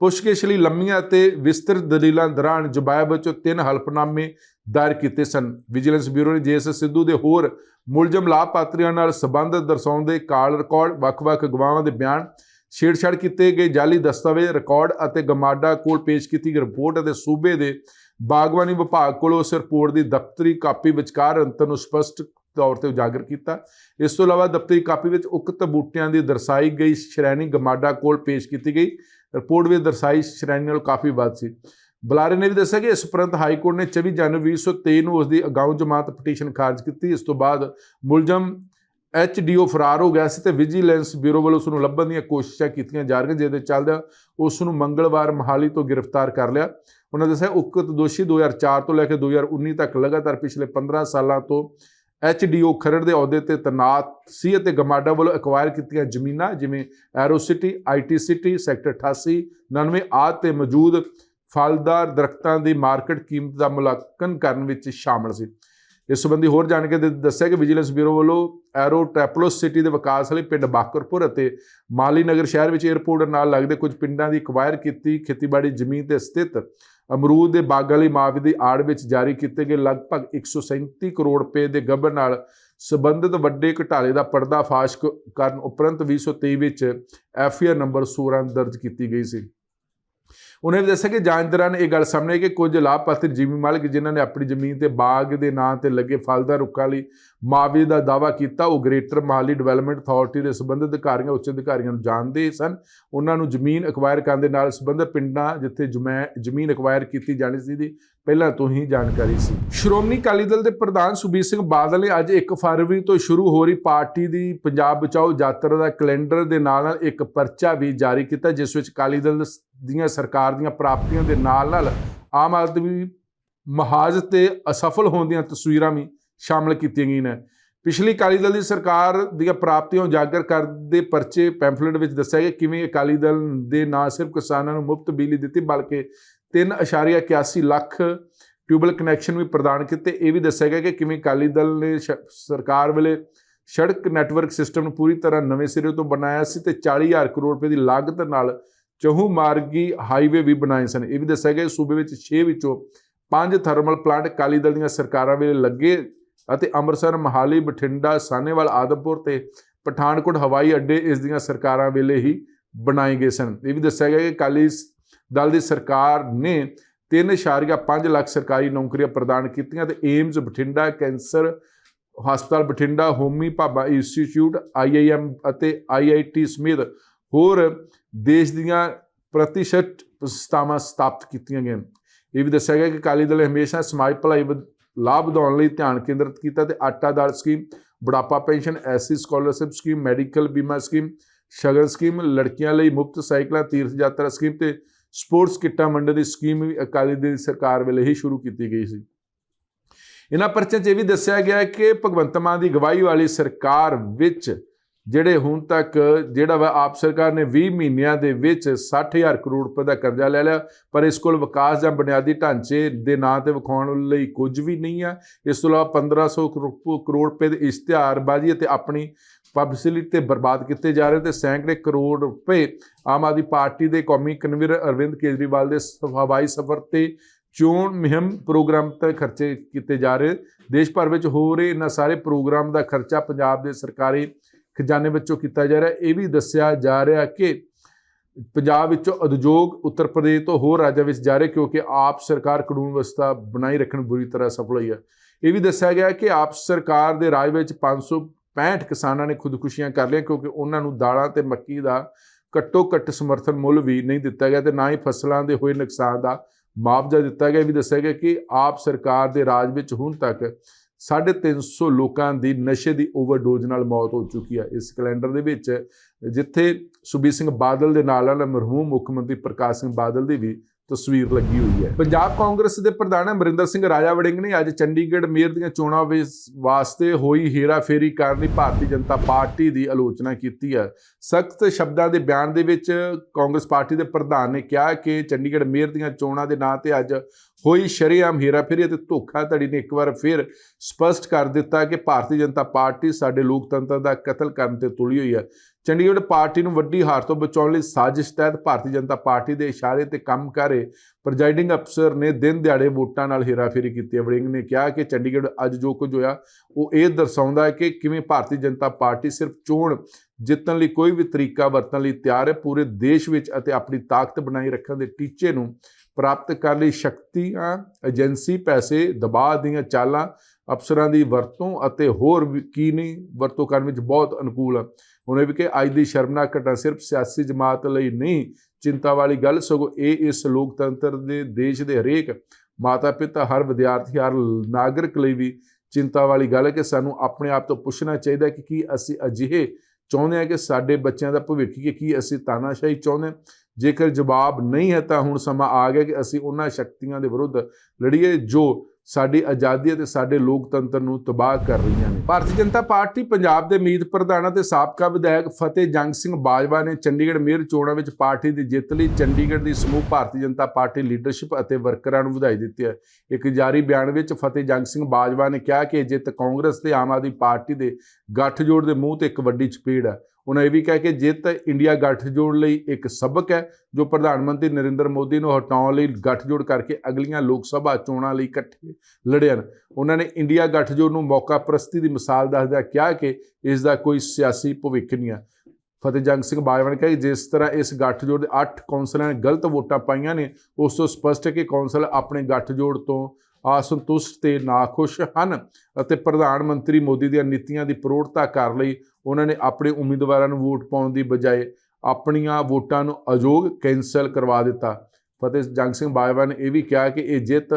ਪੁੱਛਗਿੱਛ ਲਈ ਲੰਮੀਆਂ ਅਤੇ ਵਿਸਤ੍ਰਿਤ ਦਲੀਲਾਂ ਦੌਰਾਨ ਜਬਾਇਬ ਵਿੱਚੋਂ ਤਿੰਨ ਹਲਫਨਾਮੇ ਦਾਇਰ ਕੀਤੇ ਸਨ। ਵਿਜੀਲੈਂਸ ਬਿਊਰੋ ਨੇ ਜੇਐਸ ਸਿੱਧੂ ਦੇ ਹੋਰ ਮੁਲਜ਼ਮ ਲਾਭਪਾਤਰੀਆਂ ਨਾਲ ਸੰਬੰਧ ਦਰਸਾਉਂਦੇ ਕਾਲ ਰਿਕਾਰਡ, ਵੱਖ-ਵੱਖ ਗਵਾਹਾਂ ਦੇ ਬਿਆਨ, ਛੇੜਛਾੜ ਕੀਤੇ ਗਏ ਜਾਲੀ ਦਸਤਾਵੇਜ਼, ਰਿਕਾਰਡ ਅਤੇ ਗਮਾਡਾ ਕੋਲ ਪੇਸ਼ ਕੀਤੀ ਗਈ ਰਿਪੋਰਟ ਅਤੇ ਸੂਬੇ ਦੇ ਬਾਗਵਾਨੀ ਵਿਭਾਗ ਕੋਲੋਂ ਉਸ ਰਿਪੋਰਟ ਦੀ ਦਫ਼ਤਰੀ ਕਾਪੀ ਵਿਚਕਾਰ ਅੰਤਰ ਨੂੰ ਸਪਸ਼ਟ ਤੌਰ ਤੇ ਉਜਾਗਰ ਕੀਤਾ। ਇਸ ਤੋਂ ਇਲਾਵਾ ਦਫ਼ਤਰੀ ਕਾਪੀ ਵਿੱਚ ਉਕਤ ਬੂਟਿਆਂ ਦੀ ਦਰਸਾਈ ਗਈ ਸ਼੍ਰੇਣੀ ਗਮਾਡਾ ਕੋਲ ਪੇਸ਼ ਕੀਤੀ ਗਈ। ਰਿਪੋਰਟ ਵਿੱਚ ਦਰਸਾਈ ਸ਼੍ਰੇਣੀ ਨਾਲੋਂ ਕਾਫੀ ਵੱਧ ਸੀ। ਬੁਲਾਰੇ ਨੇ ਵੀ ਦੱਸਿਆ ਕਿ ਇਸ ਉਪਰੰਤ ਹਾਈ ਕੋਰਟ ਨੇ 24 ਜਨਵਰੀ 2023 ਨੂੰ ਉਸ ਦੀ ਅਗਾਊਂ ਜ਼ਮਾਨਤ ਪਟੀਸ਼ਨ ਖਾਰਜ ਕੀਤੀ। ਇਸ ਤੋਂ ਬਾਅਦ ਮੁਲਜ਼ਮ ਐਚਡੀਓ ਫਰਾਰ ਹੋ ਗਿਆ ਸੀ ਤੇ ਵਿਜੀਲੈਂਸ ਬਿਊਰੋ ਵੱਲੋਂ ਉਸ ਨੂੰ ਲੱਭਣ ਦੀਆਂ ਕੋਸ਼ਿਸ਼ਾਂ ਕੀਤੀਆਂ ਜਾ ਰਹੀਆਂ, ਜਿਹਦੇ ਚੱਲਦਿਆਂ ਉਸ ਨੂੰ ਮੰਗਲਵਾਰ ਮਹਾਲੀ ਤੋਂ ਗ੍ਰਿਫਤਾਰ ਕਰ ਲਿਆ। ਉਹਨਾਂ ਦੱਸਿਆ, ਉਕਤ ਦੋਸ਼ੀ 2004 ਤੋਂ ਲੈ ਕੇ 2019 ਤੱਕ ਲਗਾਤਾਰ ਪਿਛਲੇ 15 ਸਾਲਾਂ ਤੋਂ ਐਚਡੀਓ ਖਰੜ ਦੇ ਅਹੁਦੇ ਤੇ ਤੈਨਾਤ ਸੀ ਅਤੇ ਗਮਾਡਾ ਵੱਲੋਂ ਐਕਵਾਇਰ ਕੀਤੀਆਂ ਜ਼ਮੀਨਾਂ ਜਿਵੇਂ aero city IT city sector 88 99 ਆਦਿ ਤੇ ਮੌਜੂਦ ਫਲਦਾਰ ਦਰਖਤਾਂ ਦੀ ਮਾਰਕੀਟ ਕੀਮਤ ਦਾ ਮੁਲਾਂਕਣ ਕਰਨ ਵਿੱਚ ਸ਼ਾਮਲ ਸੀ। ਇਸ ਸੰਬੰਧੀ ਹੋਰ ਜਾਣਕਾਰੀ ਦੱਸਿਆ ਕਿ ਵਿਜੀਲੈਂਸ ਬਿਊਰੋ ਵੱਲੋਂ ਐਰੋ ਟ੍ਰੈਪਲੋਸ ਸਿਟੀ ਦੇ ਵਿਕਾਸ ਲਈ ਪਿੰਡ ਬਾਕਰਪੁਰ ਅਤੇ ਮਾਲੀ ਨਗਰ ਸ਼ਹਿਰ ਵਿੱਚ 에ਅਰਪੋਰਟ ਨਾਲ ਲੱਗਦੇ ਕੁਝ ਪਿੰਡਾਂ ਦੀ ਐਕਵਾਇਰ ਕੀਤੀ ਖੇਤੀਬਾੜੀ ਜ਼ਮੀਨ ਤੇ ਸਥਿਤ ਅਮਰੂਦ ਦੇ ਬਾਗਾਂ ਲਈ ਮਾਫੀ ਦੀ ਆੜ ਵਿੱਚ ਜਾਰੀ ਕੀਤੇ ਗਏ ਲਗਭਗ 137 ਕਰੋੜ ਰੁਪਏ ਦੇ ਗਬਨ ਨਾਲ ਸੰਬੰਧਿਤ ਵੱਡੇ ਘਟਾਲੇ ਦਾ ਪਰਦਾਫਾਸ਼ ਕ- ਕਰਨ ਉਪਰੰਤ 2023 ਵਿੱਚ ਐਫਆਈਆਰ ਨੰਬਰ 16 ਦਰਜ ਕੀਤੀ ਗਈ ਸੀ। ਉਹਨਾਂ ਨੇ ਦੱਸਿਆ ਕਿ ਜਾਂਚ ਦੌਰਾਨ ਇਹ ਗੱਲ ਸਾਹਮਣੇ ਕਿ ਕੁਝ ਲਾਭਪਾਤਰੀ ਜ਼ਿਮੀ ਮਾਲਕ ਜਿਨ੍ਹਾਂ ਨੇ ਆਪਣੀ ਜ਼ਮੀਨ ਤੇ ਬਾਗ ਦੇ ਨਾਂ ਤੇ ਲੱਗੇ ਫਲਦਾਰ ਰੁੱਖਾਂ ਲਈ ਮਾਵੇ ਦਾ ਦਾਅਵਾ ਕੀਤਾ, ਉਹ ਗ੍ਰੇਟਰ ਮਾਲੀ ਡਿਵੈਲਪਮੈਂਟ ਅਥਾਰਟੀ ਦੇ ਸੰਬੰਧਿਤ ਅਧਿਕਾਰੀਆਂ, ਉੱਚ ਅਧਿਕਾਰੀਆਂ ਨੂੰ ਜਾਣਦੇ ਸਨ। ਉਹਨਾਂ ਨੂੰ ਜ਼ਮੀਨ ਅਕਵਾਇਰ ਕਰਨ ਦੇ ਨਾਲ ਸੰਬੰਧਿਤ ਪਿੰਡਾਂ ਜਿੱਥੇ ਜ਼ਮੈ- ਜ਼ਮੀਨ ਅਕਵਾਇਰ ਕੀਤੀ ਜਾਣੀ ਸੀ ਦੀ ਪਹਿਲਾਂ ਤੋਂ ਹੀ ਜਾਣਕਾਰੀ ਸੀ। ਸ਼੍ਰੋਮਣੀ ਅਕਾਲੀ ਦਲ ਦੇ ਪ੍ਰਧਾਨ ਸੁਬੀਰ ਸਿੰਘ ਬਾਦਲ ਨੇ ਅੱਜ 1 ਫਰਵਰੀ ਤੋਂ ਸ਼ੁਰੂ ਹੋ ਰਹੀ ਪਾਰਟੀ ਦੀ ਪੰਜਾਬ ਬਚਾਓ ਯਾਤਰਾ ਦਾ ਕੈਲੰਡਰ ਦੇ ਨਾਲ ਨਾਲ ਇੱਕ ਪਰਚਾ ਵੀ ਜਾਰੀ ਕੀਤਾ, ਜਿਸ ਵਿੱਚ ਅਕਾਲੀ ਦਲ ਦੀਆਂ ਸਰਕਾਰ ਦੀਆਂ ਪ੍ਰਾਪਤੀਆਂ ਦੇ ਨਾਲ ਨਾਲ ਆਮ ਆਦਮੀ ਮਹਾਜ਼ ਤੇ ਅਸਫਲ ਹੋਣ ਦੀਆਂ ਤਸਵੀਰਾਂ ਵੀ ਸ਼ਾਮਲ ਕੀਤੀਆਂ ਗਈਆਂ ਨੇ। ਪਿਛਲੀ ਅਕਾਲੀ ਦਲ ਦੀ ਸਰਕਾਰ ਦੀਆਂ ਪ੍ਰਾਪਤੀਆਂ ਉਜਾਗਰ ਕਰਨ ਦੇ ਪਰਚੇ ਪੈਂਫਲੇਟ ਵਿੱਚ ਦੱਸਿਆ ਗਿਆ ਕਿਵੇਂ ਅਕਾਲੀ ਦਲ ਦੇ ਨਾ ਸਿਰਫ ਕਿਸਾਨਾਂ ਨੂੰ ਮੁਫਤ ਬਿਜਲੀ ਦਿੱਤੀ, ਬਲਕਿ 3.81 ਲੱਖ ਟਿਊਬਲ ਕਨੈਕਸ਼ਨ ਵੀ ਪ੍ਰਦਾਨ ਕੀਤੇ। ਇਹ ਵੀ ਦੱਸਿਆ ਗਿਆ ਕਿ ਕਿਵੇਂ ਅਕਾਲੀ ਦਲ ਨੇ ਸ਼- ਸਰਕਾਰ ਵੇਲੇ ਸੜਕ ਨੈਟਵਰਕ ਸਿਸਟਮ ਨੂੰ ਪੂਰੀ ਤਰ੍ਹਾਂ ਨਵੇਂ ਸਿਰੇ ਤੋਂ ਬਣਾਇਆ ਸੀ ਤੇ 40000 ਕਰੋੜ ਰੁਪਏ ਦੀ ਲਾਗਤ ਨਾਲ ਚਹੁ ਮਾਰਗੀ ਹਾਈਵੇ ਵੀ ਬਣਾਏ ਸਨ। ਇਹ ਵੀ ਦੱਸਿਆ ਗਿਆ ਸੂਬੇ ਵਿੱਚ 6 ਵਿੱਚੋਂ 5 ਥਰਮਲ ਪਲਾਂਟ ਅਕਾਲੀ ਦਲ ਦੀਆਂ ਸਰਕਾਰਾਂ ਵੇਲੇ ਲੱਗੇ ਅਤੇ ਅੰਮ੍ਰਿਤਸਰ, ਮਹਾਲੀ, ਬਠਿੰਡਾ ਸਾਨੇਵਾਲ ਆਦਮਪੁਰ ਤੇ ਪਠਾਨਕੋਟ, ਹਵਾਈ ਅੱਡੇ ਇਸ ਦੀਆਂ ਸਰਕਾਰਾਂ ਵੇਲੇ ਹੀ ਬਣਾਏ ਗਏ ਸਨ। ਇਹ ਵੀ ਦੱਸਿਆ ਗਿਆ ਕਿ ਅਕਾਲੀ ਦਲ ਦੀ ਸਰਕਾਰ ਨੇ 3.5 ਲੱਖ ਸਰਕਾਰੀ ਨੌਕਰੀਆਂ ਪ੍ਰਦਾਨ ਕੀਤੀਆਂ ਤੇ ਏਮਜ਼, ਬਠਿੰਡਾ, ਕੈਂਸਰ ਹਸਪਤਾਲ, ਬਠਿੰਡਾ, ਹੋਮੀ ਭਾਬਾ ਇੰਸਟੀਚਿਊਟ ਆਈਆਈਐਮ ਅਤੇ ਆਈਆਈਟੀ ਸਮੇਤ ਹੋਰ ਦੇਸ਼ ਦੀਆਂ ਪ੍ਰਤੀਸ਼ਤ ਸੰਸਥਾਵਾਂ ਸਥਾਪਿਤ ਕੀਤੀਆਂ ਗਈਆਂ। ਇਹ ਵੀ ਦੱਸਿਆ ਗਿਆ ਕਿ ਅਕਾਲੀ ਦਲ ਹਮੇਸ਼ਾ ਸਮਾਜ ਭਲਾਈ ਵਧ- ਲਾਭ ਵਧਾਉਣ ਲਈ ਧਿਆਨ ਕੇਂਦਰਿਤ ਕੀਤਾ ਤੇ ਆਟਾ ਦਾਲ ਸਕੀਮ, ਬੁਢਾਪਾ pension, SC scholarship scheme, medical ਬੀਮਾ ਸਕੀਮ, ਸ਼ਗਨ ਸਕੀਮ, ਲੜਕੀਆਂ ਲਈ ਮੁਫਤ ਸਾਈਕਲਾਂ ਤੀਰਥ ਯਾਤਰਾ ਸਕੀਮ ਤੇ ਸਪੋਰਟਸ ਕਿੱਟਾਂ ਵੰਡਣ ਦੀ ਸਕੀਮ ਵੀ ਅਕਾਲੀ ਦਲ ਦੀ ਸਰਕਾਰ ਵੇਲੇ ਹੀ ਸ਼ੁਰੂ ਕੀਤੀ ਗਈ ਸੀ। ਇਹਨਾਂ ਪਰਚਿਆਂ 'ਚ ਇਹ ਵੀ ਦੱਸਿਆ ਗਿਆ ਹੈ ਕਿ ਭਗਵੰਤ ਮਾਨ ਦੀ ਗਵਾਹੀ ਵਾਲੀ ਸਰਕਾਰ ਵਿੱਚ ਜਿਹੜੇ ਹੁਣ ਤੱਕ ਜਿਹੜਾ ਵਾ ਆਪ ਸਰਕਾਰ ਨੇ 20 ਮਹੀਨਿਆਂ ਦੇ ਵਿੱਚ 60000 ਕਰੋੜ ਰੁਪਏ ਦਾ ਕਰਜ਼ਾ ਲੈ ਲਿਆ, ਪਰ ਇਸ ਕੋਲ ਵਿਕਾਸ ਜਾਂ ਬੁਨਿਆਦੀ ਢਾਂਚੇ ਦੇ ਨਾਂ ਤੇ ਵਿਖਾਉਣ ਲਈ ਕੁਝ ਵੀ ਨਹੀਂ ਆ। ਇਸ ਤੋਂ ਇਲਾਵਾ 1500 ਕਰੋ- ਕਰੋੜ ਰੁਪਏ ਦੇ ਇਸ਼ਤਿਹਾਰਬਾਜ਼ੀ ਅਤੇ ਆਪਣੀ ਪਬਲਿਸਿਟੀ ਤੇ ਬਰਬਾਦ ਕੀਤੇ ਜਾ ਰਹੇ ਤੇ ਸੈਂਕੜੇ ਕਰੋੜ ਰੁਪਏ ਆਮ ਆਦਮੀ ਪਾਰਟੀ ਦੇ ਕੌਮੀ ਕਨਵੀਨਰ ਅਰਵਿੰਦ ਕੇਜਰੀਵਾਲ ਦੇ ਸ- ਹਵਾਈ ਸਫ਼ਰ ਤੇ ਚੋਣ ਮੁਹਿੰਮ ਪ੍ਰੋਗਰਾਮ ਤੇ ਖਰਚੇ ਕੀਤੇ ਜਾ ਰਹੇ। ਦੇਸ਼ ਭਰ ਵਿੱਚ ਹੋ ਰਹੇ ਇਹਨਾਂ ਸਾਰੇ ਪ੍ਰੋਗਰਾਮ ਦਾ ਖਰਚਾ ਪੰਜਾਬ ਦੇ ਸਰਕਾਰੀ ਖਜ਼ਾਨੇ ਵਿੱਚੋਂ ਕੀਤਾ ਜਾ ਰਿਹਾ। ਇਹ ਵੀ ਦੱਸਿਆ ਜਾ ਰਿਹਾ ਕਿ ਪੰਜਾਬ ਵਿੱਚੋਂ ਉਦਯੋਗ ਉੱਤਰ ਪ੍ਰਦੇਸ਼ ਤੋਂ ਹੋਰ ਰਾਜਾਂ ਵਿੱਚ ਜਾ ਰਹੇ ਕਿਉਂਕਿ ਆਪ ਸਰਕਾਰ ਕਾਨੂੰਨ ਵਿਵਸਥਾ ਬਣਾਈ ਰੱਖਣ ਬੁਰੀ ਤਰ੍ਹਾਂ ਸਫਲ ਹੋਈ ਹੈ ਇਹ ਵੀ ਦੱਸਿਆ ਗਿਆ ਕਿ ਆਪ ਸਰਕਾਰ ਦੇ ਰਾਜ ਵਿੱਚ 565 ਕਿਸਾਨਾਂ ਨੇ ਖੁਦਕੁਸ਼ੀਆਂ ਕਰ ਲਈਆਂ ਕਿਉਂਕਿ ਉਹਨਾਂ ਨੂੰ ਦਾਲਾਂ ਤੇ ਮੱਕੀ ਦਾ ਘੱਟੋ ਘੱਟ ਸਮਰਥਨ ਮੁੱਲ ਵੀ ਨਹੀਂ ਦਿੱਤਾ ਗਿਆ ਤੇ ਨਾ ਹੀ ਫਸਲਾਂ ਦੇ ਹੋਏ ਨੁਕਸਾਨ ਦਾ ਮੁਆਵਜ਼ਾ ਦਿੱਤਾ ਗਿਆ। ਇਹ ਵੀ ਦੱਸਿਆ ਗਿਆ ਕਿ ਆਪ ਸਰਕਾਰ ਦੇ ਰਾਜ ਵਿੱਚ ਹੁਣ ਤੱਕ 350 ਲੋਕਾਂ ਦੀ ਨਸ਼ੇ ਦੀ ਓਵਰਡੋਜ਼ ਨਾਲ ਮੌਤ ਹੋ ਚੁੱਕੀ ਹੈ ਇਸ ਕੈਲੰਡਰ ਦੇ ਵਿੱਚ, ਜਿੱਥੇ ਸੁਬੀਰ ਸਿੰਘ ਬਾਦਲ ਦੇ ਨਾਲ ਨਾਲ ਮਰਹੂਮ ਮੁੱਖ ਮੰਤਰੀ ਪ੍ਰਕਾਸ਼ ਸਿੰਘ ਬਾਦਲ ਦੀ ਵੀ ਤਸਵੀਰ ਲੱਗੀ ਹੋਈ ਹੈ। ਪੰਜਾਬ ਕਾਂਗਰਸ ਦੇ ਪ੍ਰਧਾਨ ਅਮਰਿੰਦਰ ਸਿੰਘ ਰਾਜਾ ਵੜਿੰਗ ਨੇ ਅੱਜ ਚੰਡੀਗੜ੍ਹ ਮੇਅਰ ਦੀਆਂ ਚੋਣਾਂ ਵਾਸਤੇ ਹੋਈ ਹੇਰਾਫੇਰੀ ਕਰਨ ਲਈ ਭਾਰਤੀ ਜਨਤਾ ਪਾਰਟੀ ਦੀ ਆਲੋਚਨਾ ਕੀਤੀ ਹੈ। ਸਖਤ ਸ਼ਬਦਾਂ ਦੇ ਬਿਆਨ ਦੇ ਵਿੱਚ ਕਾਂਗਰਸ ਪਾਰਟੀ ਦੇ ਪ੍ਰਧਾਨ ਨੇ ਕਿਹਾ ਕਿ ਚੰਡੀਗੜ੍ਹ ਮੇਅਰ ਦੀਆਂ ਚੋਣਾਂ ਦੇ ਨਾਂ ਤੇ ਅੱਜ ਹੋਈ ਸ਼ਰੇਆਮ ਹੇਰਾਫੇਰੀ ਅਤੇ ਧੋਖਾਧੜੀ ਨੇ ਇੱਕ ਵਾਰ ਫਿਰ ਸਪਸ਼ਟ ਕਰ ਦਿੱਤਾ ਕਿ ਭਾਰਤੀ ਜਨਤਾ ਪਾਰਟੀ ਸਾਡੇ ਲੋਕਤੰਤਰ ਦਾ ਕਤਲ ਕਰਨ ਤੇ ਤੁਲੀ ਹੋਈ ਹੈ। ਚੰਡੀਗੜ੍ਹ ਪਾਰਟੀ ਨੂੰ ਵੱਡੀ ਹਾਰ ਤੋਂ ਬਚਾਉਣ ਲਈ ਸਾਜ਼ਿਸ਼ ਤਹਿਤ ਭਾਰਤੀ ਜਨਤਾ ਪਾਰਟੀ ਦੇ ਇਸ਼ਾਰੇ ਤੇ ਕੰਮ ਕਰ ਰਹੇ ਪ੍ਰੈਜ਼ਾਈਡਿੰਗ ਅਫਸਰ ਨੇ ਦਿਨ ਦਿਹਾੜੇ ਵੋਟਾਂ ਨਾਲ ਹੇਰਾਫੇਰੀ ਕੀਤੀ ਵੜਿੰਗ ਨੇ ਕਿਹਾ ਕਿ ਚੰਡੀਗੜ੍ਹ ਅੱਜ ਜੋ ਕੁਝ ਹੋਇਆ, ਉਹ ਇਹ ਦਰਸਾਉਂਦਾ ਹੈ ਕਿ ਕਿਵੇਂ ਭਾਰਤੀ ਜਨਤਾ ਪਾਰਟੀ ਸਿਰਫ ਚੋਣ ਜਿੱਤਣ ਲਈ ਕੋਈ ਵੀ ਤਰੀਕਾ ਵਰਤਣ ਲਈ ਤਿਆਰ ਹੈ, ਪੂਰੇ ਦੇਸ਼ ਵਿੱਚ ਅਤੇ ਆਪਣੀ ਤਾਕਤ ਬਣਾਈ ਰੱਖਣ ਦੇ ਟੀਚੇ ਨੂੰ ਪ੍ਰਾਪਤ ਕਰਨ ਲਈ ਸ਼ਕਤੀਆਂ, ਏਜੰਸੀ, ਪੈਸੇ, ਦਬਾਅ ਦੀਆਂ ਚਾਲਾਂ ਅਫਸਰਾਂ ਦੀ ਵਰਤੋਂ ਅਤੇ ਹੋਰ ਵੀ ਕੀ ਨਹੀਂ, ਵਰਤੋਂ ਕਰਨ ਵਿੱਚ ਬਹੁਤ ਅਨੁਕੂਲ ਹੈ ਉਹਨੇ ਵੀ ਕਿ ਅੱਜ ਦੀ ਸ਼ਰਮਨਾਕ ਘਟਨਾ ਸਿਰਫ ਸਿਆਸੀ ਜਮਾਤ ਲਈ ਨਹੀਂ, ਚਿੰਤਾ ਵਾਲੀ ਗੱਲ ਸਗੋਂ ਇਹ ਇਸ ਲੋਕਤੰਤਰ ਦੇ ਦੇਸ਼ ਦੇ ਹਰੇਕ ਮਾਤਾ ਪਿਤਾ ਹਰ ਵਿਦਿਆਰਥੀ, ਹਰ ਨਾਗਰਿਕ ਲਈ ਵੀ ਚਿੰਤਾ ਵਾਲੀ ਗੱਲ ਹੈ ਕਿ ਸਾਨੂੰ ਆਪਣੇ ਆਪ ਤੋਂ ਪੁੱਛਣਾ ਚਾਹੀਦਾ ਕਿ ਕੀ ਅਸੀਂ ਅਜਿਹੇ ਚਾਹੁੰਦੇ ਹਾਂ ਕਿ ਸਾਡੇ ਬੱਚਿਆਂ ਦਾ ਭਵਿੱਖ ਕਿ ਕੀ ਅਸੀਂ ਤਾਨਾਸ਼ਾਹੀ ਚਾਹੁੰਦੇ ਹਾਂ? ਜੇਕਰ ਜਵਾਬ ਨਹੀਂ ਹੈ ਤਾਂ ਹੁਣ ਸਮਾਂ ਆ ਗਿਆ ਕਿ ਅਸੀਂ ਉਹਨਾਂ ਸ਼ਕਤੀਆਂ ਦੇ ਵਿਰੁੱਧ ਲੜੀਏ ਜੋ ਸਾਡੀ ਆਜ਼ਾਦੀ ਅਤੇ ਸਾਡੇ ਲੋਕਤੰਤਰ ਨੂੰ ਤਬਾਹ ਕਰ ਰਹੀਆਂ ਨੇ। ਭਾਰਤੀ ਜਨਤਾ ਪਾਰਟੀ ਪੰਜਾਬ ਦੇ ਮੀਤ ਪ੍ਰਧਾਨ ਅਤੇ ਸਾਬਕਾ ਵਿਧਾਇਕ ਫਤਿਹ ਜੰਗ ਸਿੰਘ ਬਾਜਵਾ ਨੇ ਚੰਡੀਗੜ੍ਹ ਮੇਅਰ ਚੋਣਾਂ ਵਿੱਚ ਪਾਰਟੀ ਦੀ ਜਿੱਤ ਲਈ ਚੰਡੀਗੜ੍ਹ ਦੀ ਸਮੂਹ ਭਾਰਤੀ ਜਨਤਾ ਪਾਰਟੀ ਲੀਡਰਸ਼ਿਪ ਅਤੇ ਵਰਕਰਾਂ ਨੂੰ ਵਧਾਈ ਦਿੱਤੀ ਹੈ। ਇੱਕ ਜਾਰੀ ਬਿਆਨ ਵਿੱਚ ਫਤਿਹ ਜੰਗ ਸਿੰਘ ਬਾਜਵਾ ਨੇ ਕਿਹਾ ਕਿ ਇਹ ਜਿੱਤ ਕਾਂਗਰਸ ਤੇ ਆਮ ਆਦਮੀ ਪਾਰਟੀ ਦੇ ਗੱਠਜੋੜ ਦੇ ਮੂੰਹ ਤੇ ਇੱਕ ਵੱਡੀ ਚਪੇੜ ਹੈ। ਉਹਨਾਂ ਇਹ ਵੀ ਕਿਹਾ ਕਿ ਜਿੱਤ ਇੰਡੀਆ ਗੱਠਜੋੜ ਲਈ ਇੱਕ ਸਬਕ ਹੈ, ਜੋ ਪ੍ਰਧਾਨ ਮੰਤਰੀ ਨਰਿੰਦਰ ਮੋਦੀ ਨੂੰ ਹਟਾਉਣ ਲਈ ਗੱਠਜੋੜ ਕਰਕੇ ਅਗਲੀਆਂ ਲੋਕ ਸਭਾ ਚੋਣਾਂ ਲਈ ਇਕੱਠੇ ਲੜਿਆ ਉਹਨਾਂ ਨੇ ਇੰਡੀਆ ਗੱਠਜੋੜ ਨੂੰ ਮੌਕਾ ਪ੍ਰਸਤੀ ਦੀ ਮਿਸਾਲ ਦੱਸਦਿਆਂ ਕਿਹਾ ਕਿ ਇਸ ਦਾ ਕੋਈ ਸਿਆਸੀ ਭਵਿੱਖ ਨਹੀਂ ਹੈ। ਫਤਿਹਜੰਗ ਸਿੰਘ ਬਾਜਵਾ ਨੇ ਕਿਹਾ ਕਿ ਜਿਸ ਤਰ੍ਹਾਂ ਇਸ ਗੱਠਜੋੜ ਦੇ 8 ਕੌਂਸਲਰਾਂ ਨੇ ਗਲਤ ਵੋਟਾਂ ਪਾਈਆਂ ਨੇ, ਉਸ ਤੋਂ ਸਪਸ਼ਟ ਹੈ ਕਿ ਕੌਂਸਲ ਆਪਣੇ ਗੱਠਜੋੜ ਤੋਂ ਅਸੰਤੁਸ਼ਟ ਤੇ ਨਾਖੁਸ਼ ਹਨ ਅਤੇ ਪ੍ਰਧਾਨ ਮੰਤਰੀ ਮੋਦੀ ਦੀਆਂ ਨੀਤੀਆਂ ਦੀ ਪ੍ਰੋੜਤਾ ਕਰ ਲਈ ਉਹਨਾਂ ਨੇ ਆਪਣੇ ਉਮੀਦਵਾਰਾਂ ਨੂੰ ਵੋਟ ਪਾਉਣ ਦੀ ਬਜਾਏ ਆਪਣੀਆਂ ਵੋਟਾਂ ਨੂੰ ਅਯੋਗ ਕੈਂਸਲ ਕਰਵਾ ਦਿੱਤਾ। ਫਤਿਹ ਜੰਗ ਸਿੰਘ ਬਾਜਵਾ ਨੇ ਇਹ ਵੀ ਕਿਹਾ ਕਿ ਇਹ ਜਿੱਤ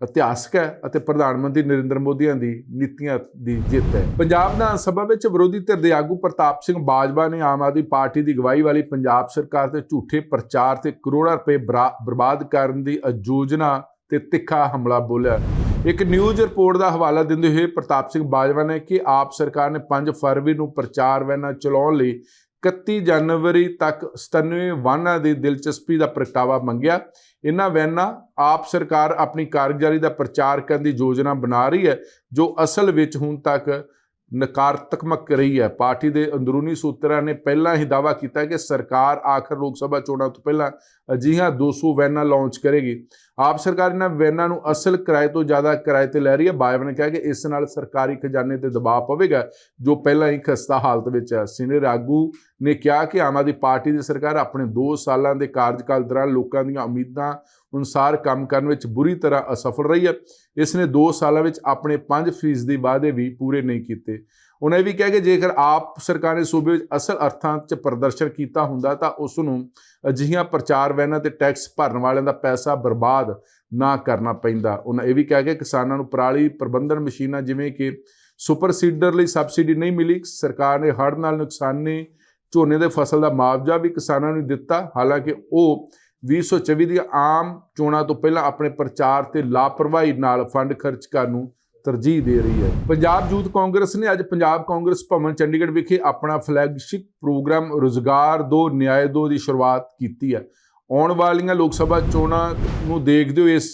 ਇਤਿਹਾਸਕ ਹੈ ਅਤੇ ਪ੍ਰਧਾਨ ਮੰਤਰੀ ਨਰਿੰਦਰ ਮੋਦੀਆਂ ਦੀ ਨੀਤੀਆਂ ਦੀ ਜਿੱਤ ਹੈ। ਪੰਜਾਬ ਵਿਧਾਨ ਸਭਾ ਵਿੱਚ ਵਿਰੋਧੀ ਧਿਰ ਦੇ ਆਗੂ ਪ੍ਰਤਾਪ ਸਿੰਘ ਬਾਜਵਾ ਨੇ ਆਮ ਆਦਮੀ ਪਾਰਟੀ ਦੀ ਅਗਵਾਈ ਵਾਲੀ ਪੰਜਾਬ ਸਰਕਾਰ ਤੇ ਝੂਠੇ ਪ੍ਰਚਾਰ ਤੇ ਕਰੋੜਾਂ ਰੁਪਏ ਬਰਾ- ਬਰਬਾਦ ਕਰਨ ਦੀ ਅਯੋਜਨਾ ਤੇ ਤਿੱਖਾ ਹਮਲਾ ਬੋਲਿਆ। ਇੱਕ ਨਿਊਜ਼ ਰਿਪੋਰਟ ਦਾ ਹਵਾਲਾ ਦਿੰਦੇ ਹੋਏ ਪ੍ਰਤਾਪ ਸਿੰਘ ਬਾਜਵਾ ਨੇ ਕਿ ਆਪ ਸਰਕਾਰ ਨੇ 5 ਫਰਵਰੀ ਨੂੰ ਪ੍ਰਚਾਰ ਵੈਨਾਂ ਚਲਾਉਣ ਲਈ 31 ਜਨਵਰੀ ਤੱਕ 97 ਵਾਹਨਾਂ ਦੀ ਦਿਲਚਸਪੀ ਦਾ ਪ੍ਰਗਟਾਵਾ ਮੰਗਿਆ। ਇਹਨਾਂ ਵੈਨਾਂ ਆਪ ਸਰਕਾਰ ਆਪਣੀ ਕਾਰਗੁਜ਼ਾਰੀ ਦਾ ਪ੍ਰਚਾਰ ਕਰਨ ਦੀ ਯੋਜਨਾ ਬਣਾ ਰਹੀ ਹੈ, ਜੋ ਅਸਲ ਵਿੱਚ ਹੁਣ ਤੱਕ ਨਕਾਰਤਮਕ ਰਹੀ ਹੈ। ਪਾਰਟੀ ਦੇ ਅੰਦਰੂਨੀ ਸੂਤਰਾਂ ਨੇ ਪਹਿਲਾਂ ਹੀ ਦਾਅਵਾ ਕੀਤਾ ਕਿ ਸਰਕਾਰ ਆਖਰ ਲੋਕ ਸਭਾ ਚੋਣਾਂ ਤੋਂ ਪਹਿਲਾਂ ਅਜਿਹੀਆਂ 200 ਵੈਨਾਂ ਲਾਂਚ ਕਰੇਗੀ। ਆਪ ਸਰਕਾਰ ਇਹਨਾਂ ਵੈਨਾਂ ਨੂੰ ਅਸਲ ਕਿਰਾਏ ਤੋਂ ਜ਼ਿਆਦਾ ਕਿਰਾਏ ਤੇ ਲੈ ਰਹੀ ਹੈ। ਬਾਇਬ ਨੇ ਕਿਹਾ ਕਿ ਇਸ ਨਾਲ ਸਰਕਾਰੀ ਖਜ਼ਾਨੇ ਤੇ ਦਬਾਅ ਪਵੇਗਾ, ਜੋ ਪਹਿਲਾਂ ਹੀ ਖਸਤਾ ਹਾਲਤ ਵਿੱਚ ਹੈ। ਸੀਨੀਅਰ ਆਗੂ ਨੇ ਕਿਹਾ ਕਿ ਆਮ ਆਦਮੀ ਪਾਰਟੀ ਦੀ ਸਰਕਾਰ ਆਪਣੇ 2 ਸਾਲਾਂ ਦੇ ਕਾਰਜਕਾਲ ਦੌਰਾਨ ਲੋਕਾਂ ਦੀਆਂ ਉਮੀਦਾਂ ਅਨੁਸਾਰ ਕੰਮ ਕਰਨ ਵਿੱਚ ਬੁਰੀ ਤਰ੍ਹਾਂ ਅਸਫਲ ਰਹੀ ਹੈ। ਇਸ ਨੇ 2 ਸਾਲਾਂ ਵਿੱਚ ਆਪਣੇ 5 ਫੀਸਦੀ ਵਾਅਦੇ ਵੀ ਪੂਰੇ ਨਹੀਂ ਕੀਤੇ। ਉਹਨਾਂ ਇਹ ਵੀ ਕਿਹਾ ਕਿ ਜੇਕਰ ਆਪ ਸਰਕਾਰ ਨੇ ਸੂਬੇ ਵਿੱਚ ਅਸਲ ਅਰਥਾਂ 'ਚ ਪ੍ਰਦਰਸ਼ਨ ਕੀਤਾ ਹੁੰਦਾ ਤਾਂ ਉਸ ਨੂੰ ਅਜਿਹੀਆਂ ਪ੍ਰਚਾਰ ਵੈਨਾਂ ਤੇ ਟੈਕਸ ਭਰਨ ਵਾਲਿਆਂ ਦਾ ਪੈਸਾ ਬਰਬਾਦ ਨਾ ਕਰਨਾ ਪੈਂਦਾ। ਉਹਨਾਂ ਇਹ ਵੀ ਕਿਹਾ ਕਿ ਕਿਸਾਨਾਂ ਨੂੰ ਪਰਾਲੀ ਪ੍ਰਬੰਧਨ ਮਸ਼ੀਨਾਂ ਜਿਵੇਂ ਕਿ ਸੁਪਰ ਸੀਡਰ ਲਈ ਸਬਸਿਡੀ ਨਹੀਂ ਮਿਲੀ, ਸਰਕਾਰ ਨੇ ਹੜ੍ਹ ਨਾਲ ਨੁਕਸਾਨੇ ਝੋਨੇ ਦੇ ਫਸਲ ਦਾ ਮੁਆਵਜ਼ਾ ਵੀ ਕਿਸਾਨਾਂ ਨੂੰ ਦਿੱਤਾ। ਹਾਲਾਂਕਿ ਉਹ 2024 ਦੀਆਂ ਆਮ ਚੋਣਾਂ ਤੋਂ ਪਹਿਲਾਂ ਆਪਣੇ ਪ੍ਰਚਾਰ ਤੇ ਲਾਪਰਵਾਹੀ ਨਾਲ ਫੰਡ ਖਰਚ ਕਰਨ ਨੂੰ ਤਰਜੀਹ ਦੇ ਰਹੀ ਹੈ। ਪੰਜਾਬ ਯੂਥ ਕਾਂਗਰਸ ਨੇ ਅੱਜ ਪੰਜਾਬ ਕਾਂਗਰਸ ਭਵਨ ਚੰਡੀਗੜ੍ਹ ਵਿਖੇ ਆਪਣਾ ਫਲੈਗਸ਼ਿਪ ਪ੍ਰੋਗਰਾਮ ਰੁਜ਼ਗਾਰ ਦੋ ਨਿਆਂ ਦੋ ਦੀ ਸ਼ੁਰੂਆਤ ਕੀਤੀ ਹੈ। ਆਉਣ ਵਾਲੀਆਂ ਲੋਕ ਸਭਾ ਚੋਣਾਂ ਨੂੰ ਦੇਖਦੇ ਹੋਏ ਇਸ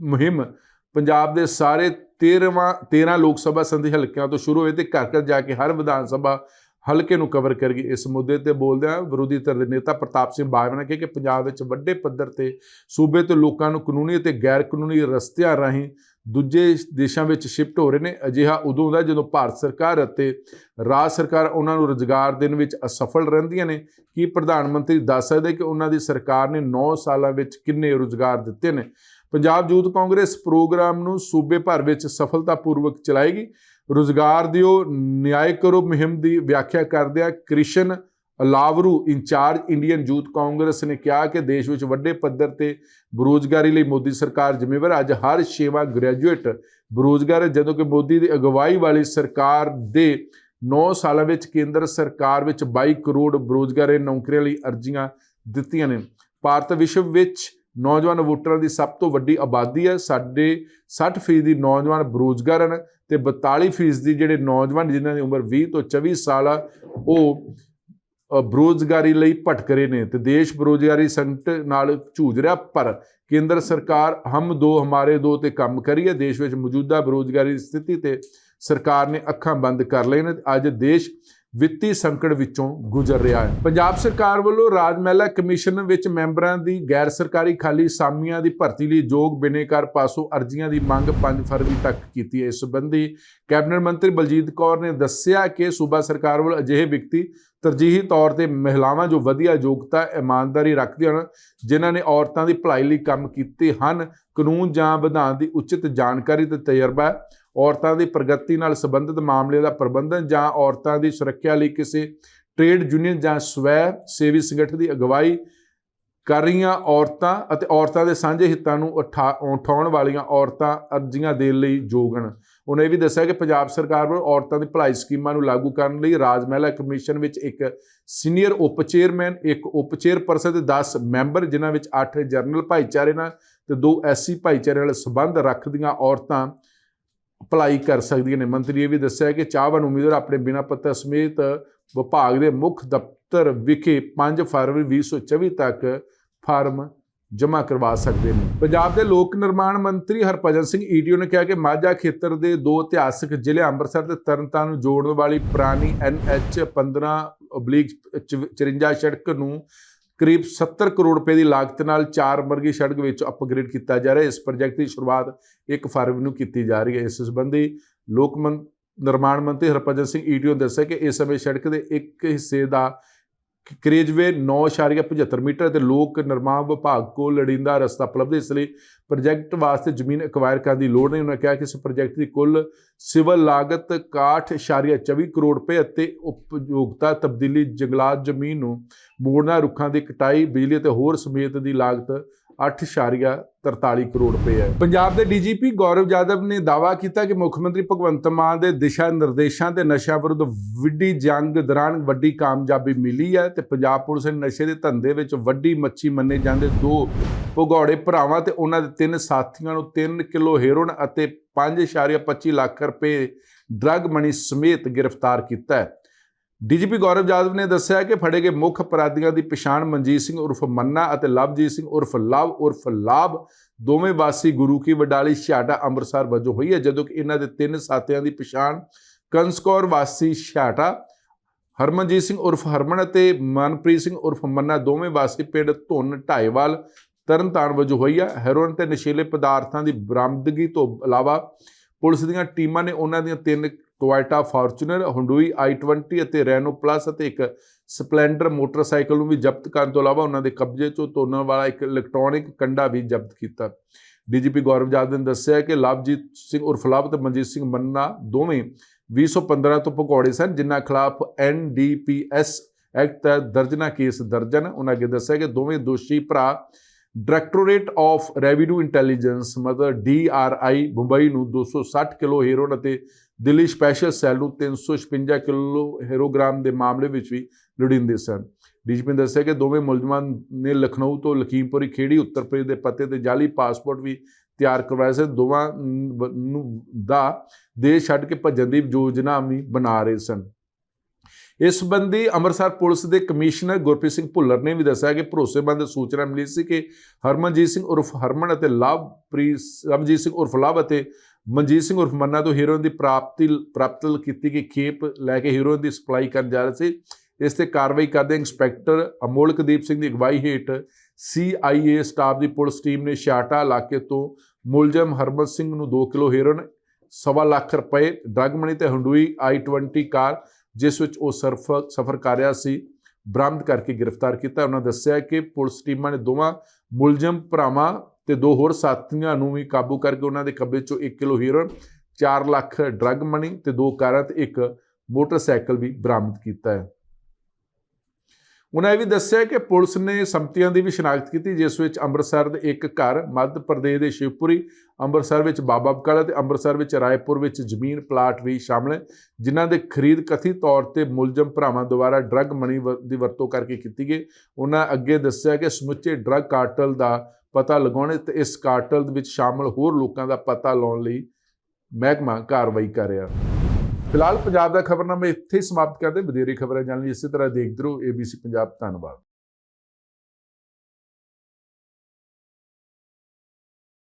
ਮੁਹਿੰਮ ਪੰਜਾਬ ਦੇ ਸਾਰੇ 13ਵਾਂ 13 ਲੋਕ ਸਭਾ ਸੰਧੀ ਹਲਕਿਆਂ ਤੋਂ ਸ਼ੁਰੂ ਹੋਏ ਤੇ ਘਰ ਘਰ ਜਾ ਕੇ ਹਰ ਵਿਧਾਨ ਸਭਾ ਹਲਕੇ ਨੂੰ ਕਵਰ ਕਰੇਗੀ ਇਸ ਮੁੱਦੇ ਤੇ ਬੋਲਦਿਆਂ ਵਿਰੋਧੀ ਧਿਰ ਦੇ ਨੇਤਾ ਪ੍ਰਤਾਪ ਸਿੰਘ ਬਾਜਵਾ ਨੇ ਕਿਹਾ ਕਿ ਪੰਜਾਬ ਵਿੱਚ ਵੱਡੇ ਪੱਧਰ ਤੇ ਸੂਬੇ ਤੋਂ ਲੋਕਾਂ ਨੂੰ ਕਾਨੂੰਨੀ ਅਤੇ ਗੈਰ ਕਾਨੂੰਨੀ ਰਸਤਿਆਂ ਰਾਹੀਂ ਦੂਜੇ ਦੇਸ਼ਾਂ ਵਿੱਚ ਸ਼ਿਫਟ ਹੋ ਰਹੇ ਨੇ, ਅਜਿਹਾ ਉਦੋਂ ਹੁੰਦਾ ਜਦੋਂ ਭਾਰਤ ਸਰਕਾਰ ਅਤੇ ਰਾਜ ਸਰਕਾਰ ਉਹਨਾਂ ਨੂੰ ਰੁਜ਼ਗਾਰ ਦੇਣ ਵਿੱਚ ਅਸਫਲ ਰਹਿੰਦੀਆਂ ਨੇ। ਕੀ ਪ੍ਰਧਾਨ ਮੰਤਰੀ ਦੱਸ ਸਕਦੇ ਕਿ ਉਹਨਾਂ ਦੀ ਸਰਕਾਰ ਨੇ 9 ਸਾਲਾਂ ਵਿੱਚ ਕਿੰਨੇ ਰੁਜ਼ਗਾਰ ਦਿੱਤੇ ਨੇ? ਪੰਜਾਬ ਯੂਥ ਕਾਂਗਰਸ ਪ੍ਰੋਗਰਾਮ ਨੂੰ ਸੂਬੇ ਭਰ ਵਿੱਚ ਸਫਲਤਾਪੂਰਵਕ ਚਲਾਏਗੀ। ਰੁਜ਼ਗਾਰ ਦਿਓ ਨਿਆਂ ਕਰੋ ਮੁਹਿੰਮ ਦੀ ਵਿਆਖਿਆ ਕਰਦਿਆਂ Krishna Allavaru incharge Indian youth Congress ਨੇ ਕਿਹਾ ਕਿ ਦੇਸ਼ ਵਿੱਚ ਵੱਡੇ ਪੱਧਰ ਤੇ ਬੇਰੁਜ਼ਗਾਰੀ ਲਈ ਮੋਦੀ ਸਰਕਾਰ ਜ਼ਿੰਮੇਵਾਰ ਹੈ। ਅੱਜ ਹਰ ਛੇਵਾਂ ਗ੍ਰੈਜੂਏਟ ਬੇਰੁਜ਼ਗਾਰ ਹੈ। ਜਦੋਂ ਕਿ ਮੋਦੀ ਦੀ ਅਗਵਾਈ ਵਾਲੀ ਸਰਕਾਰ ਦੇ 9 ਸਾਲਾਂ ਵਿੱਚ ਕੇਂਦਰ ਸਰਕਾਰ ਵਿੱਚ 22 ਕਰੋੜ ਬੇਰੁਜ਼ਗਾਰੀ ਨੌਕਰੀਆਂ ਲਈ ਅਰਜ਼ੀਆਂ ਦਿੱਤੀਆਂ ਨੇ। ਭਾਰਤ ਵਿਸ਼ਵ ਵਿੱਚ ਨੌਜਵਾਨ ਵੋਟਰਾਂ ਦੀ ਸਭ ਤੋਂ ਵੱਡੀ ਆਬਾਦੀ ਹੈ। ਸਾਡੇ 60% ਦੀ ਨੌਜਵਾਨ ਬੇਰੁਜ਼ਗਾਰ ਹਨ ਤੇ 42% ਦੀ ਜਿਹੜੇ ਨੌਜਵਾਨ ਜਿਨ੍ਹਾਂ ਦੀ ਉਮਰ 20 ਤੋਂ 24 ਸਾਲ ਆ, ਉਹ ਬੇਰੁਜ਼ਗਾਰੀ ਲਈ ਭਟਕ ਰਹੇ ਨੇ ਤੇ ਦੇਸ਼ ਬੇਰੁਜ਼ਗਾਰੀ ਸੰਕਟ ਨਾਲ ਜੂਝ ਰਿਹਾ, ਪਰ ਕੇਂਦਰ ਸਰਕਾਰ ਹਮ ਦੋ, ਹਮਾਰੇ ਦੋ ਤੇ ਕੰਮ ਕਰੀ ਹੈ। ਦੇਸ਼ ਵਿੱਚ ਮੌਜੂਦਾ ਬੇਰੁਜ਼ਗਾਰੀ ਦੀ ਸਥਿਤੀ ਤੇ ਸਰਕਾਰ ਨੇ ਅੱਖਾਂ ਬੰਦ ਕਰ ਲਏ ਨੇ। ਅੱਜ ਦੇਸ਼ ਵਿੱਤੀ ਸੰਕਟ ਵਿੱਚੋਂ ਗੁਜ਼ਰ ਰਿਹਾ ਹੈ। ਪੰਜਾਬ ਸਰਕਾਰ ਵੱਲੋਂ ਰਾਜ ਮਹਿਲਾ ਕਮਿਸ਼ਨ ਵਿੱਚ ਮੈਂਬਰਾਂ ਦੀ ਗੈਰ ਸਰਕਾਰੀ ਖਾਲੀ ਸਾਮੀਆਂ ਦੀ ਭਰਤੀ ਲਈ ਯੋਗ ਬਿਨੇਕਾਰ ਪਾਸੋਂ ਅਰਜ਼ੀਆਂ ਦੀ ਮੰਗ 5 ਫਰਵਰੀ ਤੱਕ ਕੀਤੀ ਹੈ। ਇਸ ਸੰਬੰਧੀ ਕੈਬਨਿਟ ਮੰਤਰੀ ਬਲਜੀਤ ਕੌਰ ਨੇ ਦੱਸਿਆ ਕਿ ਸੂਬਾ ਸਰਕਾਰ ਵੱਲੋਂ ਅਜਿਹੇ ਵਿਅਕਤੀ ਤਰਜੀਹੀ ਤੌਰ ਤੇ ਮਹਿਲਾਵਾਂ ਜੋ ਵਧੀਆ ਯੋਗਤਾ, ਇਮਾਨਦਾਰੀ ਰੱਖਦੀਆਂ ਹਨ, ਜਿਨ੍ਹਾਂ ਨੇ ਔਰਤਾਂ ਦੀ ਭਲਾਈ ਲਈ ਕੰਮ ਕੀਤੇ ਹਨ, ਕਾਨੂੰਨ ਜਾਂ ਵਿਧਾਨ ਦੀ ਉਚਿਤ ਜਾਣਕਾਰੀ ਤੇ ਤਜਰਬਾ ਔਰਤਾਂ ਦੀ ਪ੍ਰਗਤੀ ਨਾਲ ਸੰਬੰਧਿਤ ਮਾਮਲੇ ਦਾ ਪ੍ਰਬੰਧਨ ਜਾਂ ਔਰਤਾਂ ਦੀ ਸੁਰੱਖਿਆ ਲਈ ਕਿਸੇ ਟ੍ਰੇਡ ਯੂਨੀਅਨ ਜਾਂ ਸਵੈ ਸੇਵੀ ਸੰਗਠਨ ਦੀ ਅਗਵਾਈ ਕਰ ਰਹੀਆਂ ਔਰਤਾਂ ਅਤੇ ਔਰਤਾਂ ਦੇ ਸਾਂਝੇ ਹਿੱਤਾਂ ਨੂੰ ਉਠਾ- ਉਠਾਉਣ ਵਾਲੀਆਂ ਔਰਤਾਂ ਅਰਜ਼ੀਆਂ ਦੇਣ ਲਈ ਯੋਗ ਹਨ। ਉਹਨੇ ਇਹ ਵੀ ਦੱਸਿਆ ਕਿ ਪੰਜਾਬ ਸਰਕਾਰ ਵੱਲੋਂ ਔਰਤਾਂ ਦੀ ਭਲਾਈ ਸਕੀਮਾਂ ਨੂੰ ਲਾਗੂ ਕਰਨ ਲਈ ਰਾਜ ਮਹਿਲਾ ਕਮਿਸ਼ਨ ਵਿੱਚ ਇੱਕ ਸੀਨੀਅਰ ਉਪ ਚੇਅਰਮੈਨ, ਇੱਕ ਉਪ ਚੇਅਰਪਰਸਨ ਤੇ 10 ਮੈਂਬਰ, ਜਿਨ੍ਹਾਂ ਵਿੱਚ 8 ਜਰਨਲ ਭਾਈਚਾਰੇ ਨਾਲ ਤੇ 2 ਐਸਸੀ ਭਾਈਚਾਰੇ ਨਾਲ ਸੰਬੰਧ ਰੱਖਦੀਆਂ ਔਰਤਾਂ ਅਪਲਾਈ ਕਰ ਸਕਦੀਆਂ ਨੇ। ਮੰਤਰੀ ਇਹ ਵੀ ਦੱਸਿਆ ਕਿ ਚਾਹਵਾਨ ਉਮੀਦਵਾਰ ਆਪਣੇ ਬਿਨਾਂ ਪੱਤਰ ਸਮੇਤ ਵਿਭਾਗ ਦੇ ਮੁੱਖ ਦਫ਼ਤਰ ਵਿਖੇ 5 ਫਰਵਰੀ 2024 ਤੱਕ ਫਾਰਮ ਜਮ੍ਹਾਂ ਕਰਵਾ ਸਕਦੇ ਨੇ। ਪੰਜਾਬ ਦੇ ਲੋਕ ਨਿਰਮਾਣ ਮੰਤਰੀ ਹਰਭਜਨ ਸਿੰਘ ਈਡੀਓ ਨੇ ਕਿਹਾ ਕਿ ਮਾਝਾ ਖੇਤਰ ਦੇ ਦੋ ਇਤਿਹਾਸਕ ਜ਼ਿਲ੍ਹੇ ਅੰਮ੍ਰਿਤਸਰ ਤੇ ਤਰਨਤਾਰਨ ਨੂੰ ਜੋੜਨ ਵਾਲੀ ਪੁਰਾਣੀ ਐਨਐਚ 15 54 ਸੜਕ ਨੂੰ ਕਰੀਬ 70 ਕਰੋੜ ਰੁਪਏ ਦੀ ਲਾਗਤ ਨਾਲ ਚਾਰ ਵਰਗੀ ਸੜਕ ਵਿੱਚ ਅਪਗ੍ਰੇਡ ਕੀਤਾ ਜਾ ਰਿਹਾ। ਇਸ ਪ੍ਰੋਜੈਕਟ ਦੀ ਸ਼ੁਰੂਆਤ 1 ਫਰਵਰੀ ਨੂੰ ਕੀਤੀ ਜਾ ਰਹੀ ਹੈ। ਇਸ ਸੰਬੰਧੀ ਲੋਕ ਮੰ- ਨਿਰਮਾਣ ਮੰਤਰੀ ਹਰਭਜਨ ਸਿੰਘ ਈਟੀਓ ਨੇ ਦੱਸਿਆ ਕਿ ਇਸ ਸਮੇਂ ਸੜਕ ਦੇ ਇੱਕ ਹਿੱਸੇ ਦਾ ਕਰੇਜਵੇ 9.75 ਮੀਟਰ ਤੇ ਲੋਕ ਨਿਰਮਾਣ ਵਿਭਾਗ ਕੋਲ ਲੜਿੰਦਾ ਰਸਤਾ ਉਪਲਬਧ ਇਸ ਲਈ ਪ੍ਰੋਜੈਕਟ ਵਾਸਤੇ ਜ਼ਮੀਨ ਅਕਵਾਇਰ ਕਰਨ ਦੀ ਲੋੜ ਨਹੀਂ। ਉਹਨਾਂ ਕਿਹਾ ਕਿ ਇਸ ਪ੍ਰੋਜੈਕਟ ਦੀ ਕੁੱਲ ਸਿਵਲ ਲਾਗਤ 61.24 ਕਰੋੜ ਰੁਪਏ ਅਤੇ ਉਪਯੋਗਤਾ ਤਬਦੀਲੀ ਜੰਗਲਾਤ ਜ਼ਮੀਨ ਨੂੰ ਮੋੜਨਾ, ਰੁੱਖਾਂ ਦੀ ਕਟਾਈ, ਬਿਜਲੀ ਅਤੇ ਹੋਰ ਸਮੇਤ ਦੀ ਲਾਗਤ 8.43 ਕਰੋੜ ਰੁਪਏ ਹੈ। ਪੰਜਾਬ ਦੇ ਡੀਜੀਪੀ ਗੌਰਵ ਜਾਦਵ ਨੇ ਦਾਅਵਾ ਕੀਤਾ ਕਿ ਮੁੱਖ ਮੰਤਰੀ ਭਗਵੰਤ ਮਾਨ ਦੇ ਦਿਸ਼ਾ ਨਿਰਦੇਸ਼ਾਂ ਤੇ ਨਸ਼ਾ ਵਿਰੁੱਧ ਵਿੱਢੀ ਜੰਗ ਦੌਰਾਨ ਵੱਡੀ ਕਾਮਯਾਬੀ ਮਿਲੀ ਹੈ ਤੇ ਪੰਜਾਬ ਪੁਲਿਸ ਨੇ ਨਸ਼ੇ ਦੇ ਧੰਦੇ ਵਿੱਚ ਵੱਡੀ ਮੱਛੀ ਮੰਨੇ ਜਾਂਦੇ ਦੋ ਭਗੌੜੇ ਭਰਾਵਾਂ ਤੇ ਉਹਨਾਂ ਦੇ ਤਿੰਨ ਸਾਥੀਆਂ ਨੂੰ 3 ਕਿਲੋ ਹੈਰੋਇਨ ਅਤੇ 5.25 ਲੱਖ ਰੁਪਏ ਡਰੱਗ ਮਨੀ ਸਮੇਤ ਗ੍ਰਿਫਤਾਰ ਕੀਤਾ ਹੈ। ਡੀਜੀਪੀ ਗੌਰਵ ਯਾਦਵ ਨੇ ਦੱਸਿਆ ਕਿ ਫੜੇ ਗਏ ਮੁੱਖ ਅਪਰਾਧੀਆਂ ਦੀ ਪਛਾਣ ਮਨਜੀਤ ਸਿੰਘ ਉਰਫ ਮੰਨਾ ਅਤੇ ਲਵਜੀਤ ਸਿੰਘ ਉਰਫ ਲਵ, ਉਰਫ ਲਾਭ, ਦੋਵੇਂ ਵਾਸੀ ਗੁਰੂ ਕੀ ਵਡਾਲੀ ਛਾਟਾ ਅੰਮ੍ਰਿਤਸਰ ਵਜੋਂ ਹੋਈ ਹੈ, ਜਦੋਂ ਕਿ ਇਹਨਾਂ ਦੇ ਤਿੰਨ ਸਾਥੀਆਂ ਦੀ ਪਛਾਣ ਕੰਸਕੌਰ ਵਾਸੀ ਛਾਟਾ ਹਰਮਨਜੀਤ ਸਿੰਘ ਉਰਫ ਹਰਮਨ ਅਤੇ ਮਨਪ੍ਰੀਤ ਸਿੰਘ ਉਰਫ ਮੰਨਾ, ਦੋਵੇਂ ਵਾਸੀ ਪਿੰਡ ਧੁੰਨ ਢਾਈਵਾਲ, ਤਰਨਤਾਰਨ ਵਜੋਂ ਹੋਈ ਹੈ। ਹੈਰੋਇਨ ਤੇ ਨਸ਼ੀਲੇ ਪਦਾਰਥਾਂ ਦੀ ਬਰਾਮਦਗੀ ਤੋਂ ਇਲਾਵਾ ਪੁਲਿਸ ਦੀਆਂ ਟੀਮਾਂ ਨੇ ਉਹਨਾਂ ਦੀਆਂ ਤਿੰਨ ਟੋਇਟਾ ਫਾਰਚੂਨਰ ਹੁੰਡੂਈ i20 ਅਤੇ ਰੈਨੋ ਪਲੱਸ ਅਤੇ ਇੱਕ ਸਪਲੈਂਡਰ ਮੋਟਰਸਾਈਕਲ ਨੂੰ ਵੀ ਜ਼ਬਤ ਕਰਨ ਤੋਂ ਇਲਾਵਾ ਉਹਨਾਂ ਦੇ ਕਬਜ਼ੇ 'ਚੋਂ ਤੋੜਨ ਵਾਲਾ ਇੱਕ ਇਲੈਕਟ੍ਰੋਨਿਕ ਕੰਡਾ ਵੀ ਜ਼ਬਤ ਕੀਤਾ। ਡੀਜੀਪੀ ਗੌਰਵ ਜਾਦਵ ਨੇ ਦੱਸਿਆ ਕਿ ਲਵਜੀਤ ਸਿੰਘ ਉਰਫ ਲਵ ਤੇ ਮਨਜੀਤ ਸਿੰਘ ਮੰਨਾ ਦੋਵੇਂ 2015 ਤੋਂ ਭਗੌੜੇ ਸਨ, ਜਿਨ੍ਹਾਂ ਖਿਲਾਫ ਐਨਡੀਪੀਐਸ ਐਕਟ ਤਹਿਤ ਦਰਜਨਾ ਕੇਸ ਦਰਜ ਹਨ। ਉਹਨਾਂ ਅੱਗੇ ਦੱਸਿਆ ਕਿ ਦੋਵੇਂ ਦੋਸ਼ੀ ਭਰਾ ਡਾਇਰੈਕਟੋਰੇਟ ਆਫ ਰੈਵਨਿਊ ਇੰਟੈਲੀਜੈਂਸ ਮਤਲਬ ਡੀਆਰਆਈ ਮੁੰਬਈ ਨੂੰ 260 ਕਿਲੋ ਹੈਰੋਇਨ ਅਤੇ ਦਿੱਲੀ ਸਪੈਸ਼ਲ ਸੈੱਲ ਨੂੰ 356 ਕਿਲੋ ਹੈਰੋਗ੍ਰਾਮ ਦੇ ਮਾਮਲੇ ਵਿੱਚ ਵੀ ਲੋੜੀਂਦੇ ਸਨ। ਡੀਜੀਪੀ ਨੇ ਦੱਸਿਆ ਕਿ ਦੋਵੇਂ ਮੁਲਜ਼ਮਾਂ ਨੇ ਲਖਨਊ ਤੋਂ ਲਖੀਮਪੁਰੀ, ਖੇੜੀ, ਉੱਤਰ ਪ੍ਰਦੇਸ਼ ਦੇ ਪਤੇ ਤੇ ਜਾਲੀ ਪਾਸਪੋਰਟ ਵੀ ਤਿਆਰ ਕਰਵਾਏ ਸਨ ਦੋਵਾਂ ਨੂੰ ਦਾ ਦੇਸ਼ ਛੱਡ ਕੇ ਭੱਜਣ ਦੀ ਯੋਜਨਾ ਵੀ ਬਣਾ ਰਹੇ ਸਨ। ਇਸ ਸੰਬੰਧੀ ਅੰਮ੍ਰਿਤਸਰ ਪੁਲਿਸ ਦੇ ਕਮਿਸ਼ਨਰ ਗੁਰਪ੍ਰੀਤ ਸਿੰਘ ਭੁੱਲਰ ਨੇ ਵੀ ਦੱਸਿਆ ਕਿ ਭਰੋਸੇਮੰਦ ਸੂਚਨਾ ਮਿਲੀ ਸੀ ਕਿ ਹਰਮਨਜੀਤ ਸਿੰਘ ਉਰਫ ਹਰਮਨ ਅਤੇ ਲਵਪ੍ਰੀਤ ਰਮਜੀਤ ਸਿੰਘ ਉਰਫ ਲਵ ਅਤੇ ਮਨਜੀਤ ਸਿੰਘ ਉਰਫ ਮੰਨਾ ਤੋਂ ਹੀਰੋਇਨ ਦੀ ਪ੍ਰਾਪਤੀ ਪ੍ਰਾਪਤ ਕੀਤੀ ਗਈ ਖੇਪ ਲੈ ਕੇ ਹੀਰੋਇਨ ਦੀ ਸਪਲਾਈ ਕਰਨ ਜਾ ਰਹੇ ਸੀ। ਇਸ ਤੇ ਕਾਰਵਾਈ ਕਰਦੇ ਇੰਸਪੈਕਟਰ ਅਮੋਲਕਦੀਪ ਸਿੰਘ ਦੀ ਅਗਵਾਈ ਹੇਠ ਸੀਆਈਏ ਸਟਾਫ ਦੀ ਪੁਲਿਸ ਟੀਮ ਨੇ ਛਾਟਾ ਇਲਾਕੇ ਤੋਂ ਮੁਲਜ਼ਮ ਹਰਮਨ ਸਿੰਘ ਨੂੰ 2 ਕਿਲੋ ਹੀਰੋਇਨ ਸਵਾ ਲੱਖ ਰੁਪਏ ਡਰੱਗ ਮਨੀ ਤੇ ਹੁੰਡੂਈ i20 ਕਾਰ, ਜਿਸ ਵਿੱਚ ਉਹ ਸਰਫ ਸਫਰ ਕਰ ਰਿਹਾ ਸੀ, ਬਰਾਮਦ ਕਰਕੇ ਗ੍ਰਿਫਤਾਰ ਕੀਤਾ। ਉਹਨਾਂ ਦੱਸਿਆ ਕਿ ਪੁਲਿਸ ਟੀਮਾਂ ਨੇ ਦੋਵਾਂ ਮੁਲਜ਼ਮ ਭਰਾਵਾਂ ਤੇ ਦੋ ਹੋਰ ਸਾਥੀਆਂ ਨੂੰ ਵੀ ਕਾਬੂ ਕਰਕੇ ਉਹਨਾਂ ਦੇ ਕਬਜ਼ੇ ਚੋਂ 1 kilo heroin 4 lakh drug money ਤੇ ਦੋ ਕਾਰਾਂ ਤੇ ਇੱਕ ਮੋਟਰਸਾਈਕਲ ਵੀ ਬਰਾਮਦ ਕੀਤਾ ਹੈ। ਉਹਨਾਂ ਇਹ ਵੀ ਦੱਸਿਆ ਕਿ ਪੁਲਿਸ ਨੇ ਸੰਪਤੀਆਂ ਦੀ ਵੀ ਸ਼ਨਾਖਤ ਕੀਤੀ, ਜਿਸ ਵਿੱਚ ਅੰਮ੍ਰਿਤਸਰ ਦੇ ਇੱਕ ਘਰ, ਮੱਧ ਪ੍ਰਦੇਸ਼ ਦੇ ਸ਼ਿਵਪੁਰੀ, ਅੰਮ੍ਰਿਤਸਰ ਵਿੱਚ ਬਾਬਾ ਬਕਾਲਾ ਤੇ ਅੰਮ੍ਰਿਤਸਰ ਵਿੱਚ ਰਾਏਪੁਰ ਵਿੱਚ ਜ਼ਮੀਨ ਪਲਾਟ ਵੀ ਸ਼ਾਮਲ ਹੈ, ਜਿਨ੍ਹਾਂ ਦੇ ਖਰੀਦ ਕਥਿਤ ਤੌਰ ਤੇ ਮੁਲਜ਼ਮ ਭਰਾਵਾਂ ਦੁਆਰਾ ਡਰੱਗ ਮਨੀ ਵ- ਦੀ ਵਰਤੋਂ ਕਰਕੇ ਕੀਤੀ ਗਈ। ਉਹਨਾਂ ਅੱਗੇ ਦੱਸਿਆ ਕਿ ਸਮੁੱਚੇ ਡਰੱਗ ਕਾਰਟਲ ਦਾ ਪਤਾ ਲਗਾਉਣੇ ਤੇ ਇਸ ਕਾਰਟਲ ਵਿੱਚ ਸ਼ਾਮਲ ਹੋਰ ਲੋਕਾਂ ਦਾ ਪਤਾ ਲਾਉਣ ਲਈ ਮਹਿਕਮਾ ਕਾਰਵਾਈ ਕਰ ਰਿਹਾ। ਫਿਲਹਾਲ ਪੰਜਾਬ ਦਾ ਖਬਰਨਾਮਾ ਇੱਥੇ ਹੀ ਸਮਾਪਤ ਕਰਦੇ ਹਾਂ। ਵਧੇਰੇ ਖਬਰਾਂ ਜਾਣਨ ਲਈ ਇਸੇ ਤਰ੍ਹਾਂ ਦੇਖਦੇ ਰਹੋ। ABC ਪੰਜਾਬ, ਧੰਨਵਾਦ।